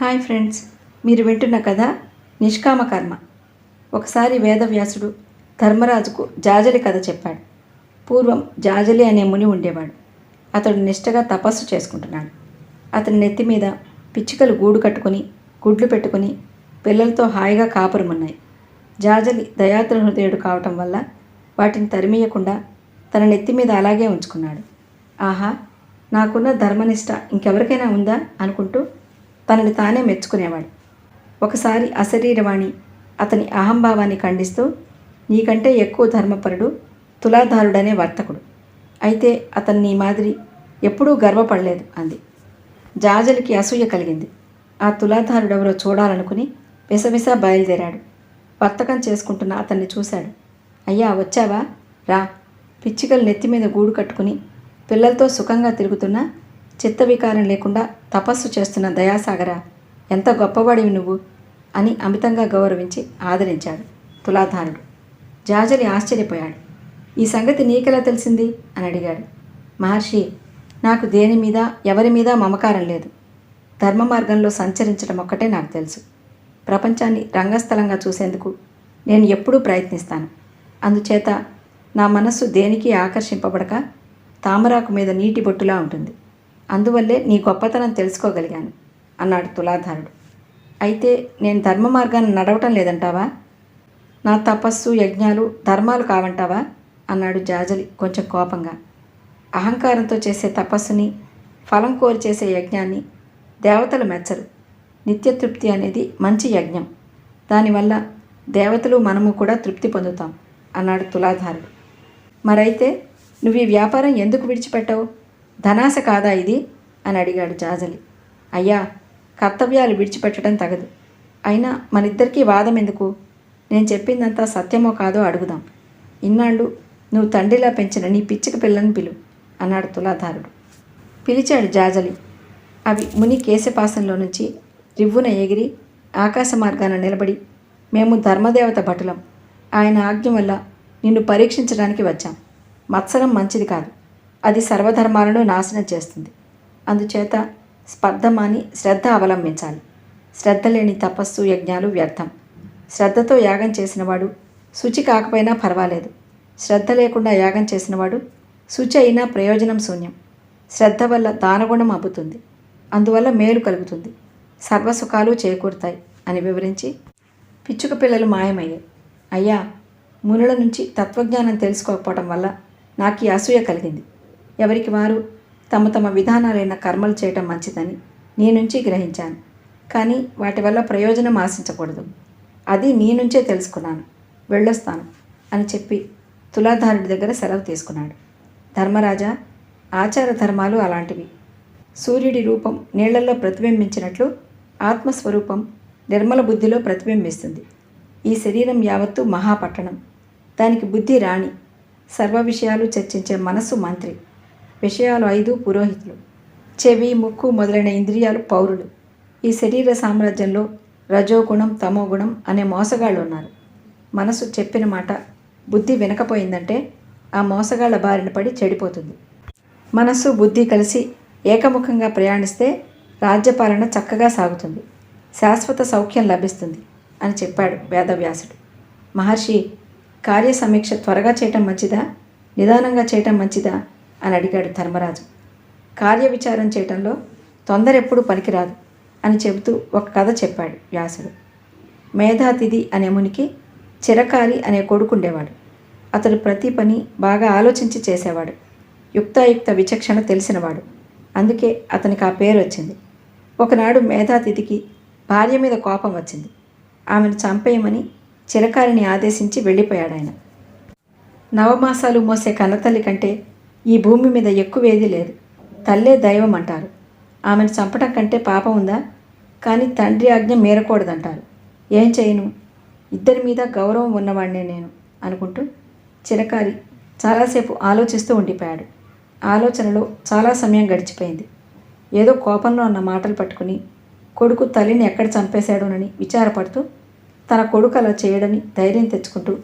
Hi friends మీరు వింటున్న కథ నిష్కామ కర్మ. ఒకసారి వేదవ్యాసుడు ధర్మరాజుకు జాజలి కథ చెప్పాడు. పూర్వం జాజలి అనే ముని ఉండేవాడు. అతడు నిష్టగా తపస్సు చేసుకుంటున్నాడు. అతని నెత్తి మీద పిచ్చుకలు గూడు కట్టుకొని గుడ్లు పెట్టుకుని పిల్లలతో హాయిగా కాపురమున్నాయి. జాజలి దయాత్ర హృదయుడు కావటం వల్ల వాటిని తరిమేయకుండా తన నెత్తి మీద అలాగే ఉంచుకున్నాడు. ఆహా నాకున్న ధర్మనిష్ట ఇంకెవరికైనా ఉందా అనుకుంటూ తనని తానే మెచ్చుకునేవాడు. ఒకసారి అశరీరవాణి అతని అహంభావాన్ని ఖండిస్తూ నీకంటే ఎక్కువ ధర్మపరుడు తులాధారుడనే వర్తకుడు. అయితే అతను నీ మాదిరి ఎప్పుడూ గర్వపడలేదు అంది. జాజలికి అసూయ కలిగింది. ఆ తులాధారుడెవరో చూడాలనుకుని విసవిస బయలుదేరాడు. వర్తకం చేసుకుంటున్న అతన్ని చూశాడు. అయ్యా వచ్చావా? రా. పిచ్చికలు నెత్తి మీద గూడు కట్టుకుని పిల్లలతో సుఖంగా తిరుగుతున్నా చిత్తవికారం లేకుండా తపస్సు చేస్తున్న దయాసాగర ఎంత గొప్పవాడివి నువ్వు అని అమితంగా గౌరవించి ఆదరించాడు తులాధారుడు. జాజలి ఆశ్చర్యపోయాడు. ఈ సంగతి నీకెలా తెలిసింది? అని అడిగాడు. మహర్షి నాకు దేని మీద ఎవరి మీద మమకారం లేదు. ధర్మ మార్గంలో సంచరించడం ఒక్కటే నాకు తెలుసు. ప్రపంచాన్ని రంగస్థలంగా చూసేందుకు నేను ఎప్పుడూ ప్రయత్నిస్తాను. అందుచేత నా మనస్సు దేనికి ఆకర్షింపబడక తామరాకు మీద నీటి బొట్టులా ఉంటుంది. అందువల్లే నీ గొప్పతనం తెలుసుకోగలిగాను అన్నాడు తులాధారుడు. అయితే నేను ధర్మ మార్గాన్ని నడవటం లేదంటావా? నా తపస్సు యజ్ఞాలు ధర్మాలు కావంటావా? అన్నాడు జాజలి కొంచెం కోపంగా. అహంకారంతో చేసే తపస్సుని ఫలం కోరి చేసే యజ్ఞాన్ని దేవతలు మెచ్చరు. నిత్యతృప్తి అనేది మంచి యజ్ఞం. దానివల్ల దేవతలు మనము కూడా తృప్తి పొందుతాం అన్నాడు తులాధారుడు. మరైతే నువ్వు ఈ వ్యాపారం ఎందుకు విడిచిపెట్టావు? ధనాశ కాదా ఇది? అని అడిగాడు జాజలి. అయ్యా కర్తవ్యాలు విడిచిపెట్టడం తగదు. అయినా మనిద్దరికీ వాదం ఎందుకు? నేను చెప్పిందంతా సత్యమో కాదో అడుగుదాం. ఇన్నాళ్ళు నువ్వు తండ్రిలా పెంచిన నీ పిచ్చిక పిల్లని పిలు అన్నాడు తులాధారుడు. పిలిచాడు జాజలి. అవి ముని కేశపాసంలో నుంచి రివ్వున ఎగిరి ఆకాశ మార్గాన నిలబడి మేము ధర్మదేవత భటులం. ఆయన ఆజ్ఞ వల్ల నిన్ను పరీక్షించడానికి వచ్చాం. మత్సరం మంచిది కాదు. అది సర్వధర్మాలను నాశనం చేస్తుంది. అందుచేత స్పర్ధ మాని శ్రద్ధ అవలంబించాలి. శ్రద్ధ లేని తపస్సు యజ్ఞాలు వ్యర్థం. శ్రద్ధతో యాగం చేసినవాడు శుచి కాకపోయినా పర్వాలేదు. శ్రద్ధ లేకుండా యాగం చేసినవాడు శుచి అయినా ప్రయోజనం శూన్యం. శ్రద్ధ వల్ల దానగుణం అబ్బుతుంది. అందువల్ల మేలు కలుగుతుంది. సర్వసుఖాలు చేకూరుతాయి అని వివరించి పిచ్చుక పిల్లలు మాయమయ్యాయి. అయ్యా మునుల నుంచి తత్వజ్ఞానం తెలుసుకోకపోవడం వల్ల నాకు ఈ అసూయ కలిగింది. ఎవరికి వారు తమ తమ విధానాలైన కర్మలు చేయటం మంచిదని నీ నుంచి గ్రహించాను. కానీ వాటి వల్ల ప్రయోజనం ఆశించకూడదు. అది నీ నుంచే తెలుసుకున్నాను. వెళ్ళొస్తాను అని చెప్పి తులాధారుడి దగ్గర సెలవు తీసుకున్నాడు. ధర్మరాజా ఆచార ధర్మాలు అలాంటివి. సూర్యుడి రూపం నీళ్ళలో ప్రతిబింబించినట్లు ఆత్మస్వరూపం నిర్మల బుద్ధిలో ప్రతిబింబిస్తుంది. ఈ శరీరం యావత్తు మహాపట్టణం. దానికి బుద్ధి రాణి. సర్వ విషయాలు చర్చించే మనస్సు మంత్రి. విషయాలు ఐదు పురోహితులు. చెవి ముక్కు మొదలైన ఇంద్రియాలు పౌరులు. ఈ శరీర సామ్రాజ్యంలో రజోగుణం తమోగుణం అనే మోసగాళ్ళు ఉన్నారు. మనసు చెప్పిన మాట బుద్ధి వినకపోయిందంటే ఆ మోసగాళ్ళ బారిన పడి చెడిపోతుంది. మనస్సు బుద్ధి కలిసి ఏకముఖంగా ప్రయాణిస్తే రాజ్యపాలన చక్కగా సాగుతుంది. శాశ్వత సౌఖ్యం లభిస్తుంది అని చెప్పాడు వేదవ్యాసుడు. మహర్షి కార్య సమీక్ష త్వరగా చేయటం మంచిదా? నిదానంగా చేయటం మంచిదా? అని అడిగాడు ధర్మరాజు. కార్య విచారం చేయటంలో తొందర ఎప్పుడు పనికిరాదు అని చెబుతూ ఒక కథ చెప్పాడు వ్యాసుడు. మేధాతిథి అనే మునికి చిరకారి అనే కొడుకుండేవాడు. అతడు ప్రతి పని బాగా ఆలోచించి చేసేవాడు. యుక్తాయుక్త విచక్షణ తెలిసినవాడు. అందుకే అతనికి ఆ పేరు వచ్చింది. ఒకనాడు మేధాతిథికి భార్య మీద కోపం వచ్చింది. ఆమెను చంపేయమని చిరకారిని ఆదేశించి వెళ్ళిపోయాడు ఆయన నవమాసాలు మోసే కన్నతల్లి కంటే ఈ భూమి మీద ఎక్కువేది లేదు. తల్లే దైవం అంటారు. ఆమెను చంపటం కంటే పాపం ఉందా? కానీ తండ్రి ఆజ్ఞ మీరకూడదంటారు. ఏం చేయను? ఇద్దరి మీద గౌరవం ఉన్నవాడినే నేను అనుకుంటూ చిరకారి చాలాసేపు ఆలోచిస్తూ ఉండిపోయాడు. ఆలోచనలో చాలా సమయం గడిచిపోయింది. ఏదో కోపంలో అన్న మాటలు పట్టుకుని కొడుకు తల్లిని ఎక్కడ చంపేశాడోనని విచారపడుతూ తన కొడుకు అలా చేయడని ధైర్యం తెచ్చుకుంటూ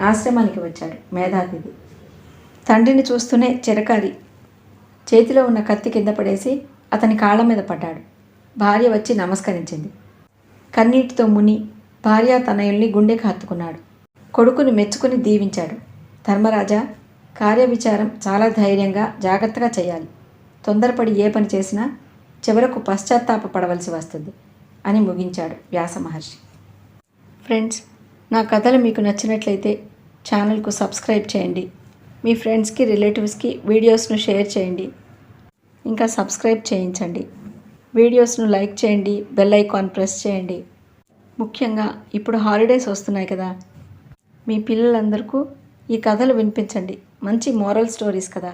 ఆశ్రమానికి వచ్చాడు మేధాతిథి. తండ్రిని చూస్తూనే చిరకారి చేతిలో ఉన్న కత్తి కింద పడేసి అతని కాళ్ళ మీద పడ్డాడు. భార్య వచ్చి నమస్కరించింది. కన్నీటితో ముని భార్య తనయుల్ని గుండెకు హత్తుకున్నాడు కొడుకుని మెచ్చుకుని దీవించాడు. ధర్మరాజా కార్యవిచారం చాలా ధైర్యంగా జాగ్రత్తగా చేయాలి. తొందరపడి ఏ పని చేసినా చివరకు పశ్చాత్తాప పడవలసి వస్తుంది అని ముగించాడు వ్యాస మహర్షి. ఫ్రెండ్స్ నా కథలు మీకు నచ్చినట్లయితే ఛానల్కు సబ్స్క్రైబ్ చేయండి. మీ ఫ్రెండ్స్కి రిలేటివ్స్కి వీడియోస్ను షేర్ చేయండి. ఇంకా సబ్స్క్రైబ్ చేయించండి. వీడియోస్ను లైక్ చేయండి బెల్ ఐకాన్ ప్రెస్ చేయండి. ముఖ్యంగా ఇప్పుడు హాలిడేస్ వస్తున్నాయి కదా. మీ పిల్లలందరికీ ఈ కథలు వినిపించండి. మంచి మోరల్ స్టోరీస్ కదా.